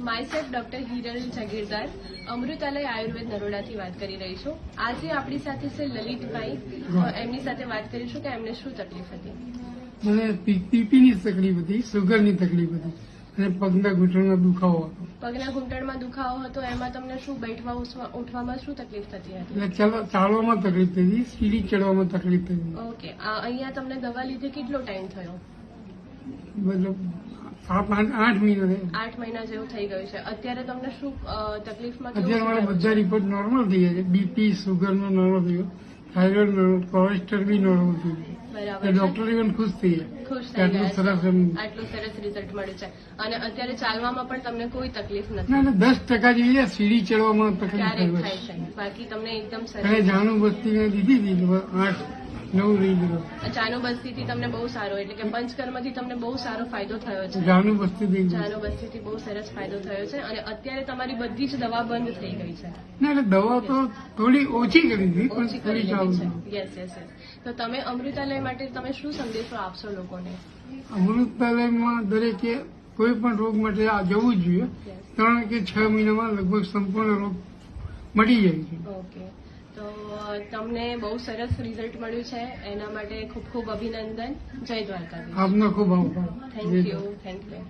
Myself doctor Hiral Jagirdar Amrutalay Ayurved નરોડાથી વાત કરી રહી છું. આજે આપણી સાથે છે લલિતભાઈ. એમની સાથે વાત કરીશું કે એમને શું તકલીફ હતી. મને પીપીની તકલીફ હતી સુગરની તકલીફ હતી અને પગના ઘૂંટણમાં દુખાવો હતો. પગના ઘૂંટણમાં દુખાવો હતો એમાં તમને શું બેઠવા ઉઠવામાં શું તકલીફ થતી હતી? ચાલ- ચાલવામાં તકલીફ થતી સીડી ચડવામાં તકલીફ થતી ઓકે આ અહીંયા તમને દવા લીધે કેટલો ટાઈમ થયો? મતલબ આઠ મહિના આઠ મહિના જેવું થઈ ગયું છે. અત્યારે તમને શું તકલીફમાં અત્યારે મારા બધા રિપોર્ટ નોર્મલ થઈ ગયા છે. બીપી સુગરનો નોર્મલ થયો થાઇરોઇડ નોર્મલ કોલેસ્ટ્રોલ બી નોર્મલ છે. ડોક્ટર ઇવન ખુશ થઈ ગયા. ખુશ થઈ આટલું ગયા સરસ. આટલું સરસ રિઝલ્ટ મળ્યું છે. અને અત્યારે ચાલવામાં પણ તમને કોઈ તકલીફ નથી. ના દસ ટકા જેવી સીડી ચડવામાં તકલીફ થાય છે. બાકી તમને એકદમ સરસ. જાણું વસ્તી મેં દીધી હતી. આઠ નવ રહી ગયો ચાનો બસ્તીથી તમને બહુ સારો એટલે કે પંચકર્મથી તમને બહુ સારો ફાયદો થયો છે. જાણું બસ્તી ચાનો બસ્તીથી બહુ સરસ ફાયદો થયો છે અને અત્યારે તમારી બધી જ દવા બંધ થઈ ગઈ છે. ના એટલે દવા તો થોડી ઓછી કરી હતી પણ કરી થોડી ચાલુ છે. યસ યસ યસ તો તમે અમૃતાલય માટે તમે શું સંદેશો આપશો લોકોને? અમૃતાલયમાં દરેકે કોઈ પણ રોગ માટે આ જવું જોઈએ. ત્રણ કે છ મહિનામાં લગભગ સંપૂર્ણ રોગ મટી જાય છે. ઓકે તો તમને બહુ સરસ રિઝલ્ટ મળ્યું છે. એના માટે ખૂબ ખૂબ અભિનંદન. જય દ્વારકા આપનો ખૂબ આભાર. Thank you thank you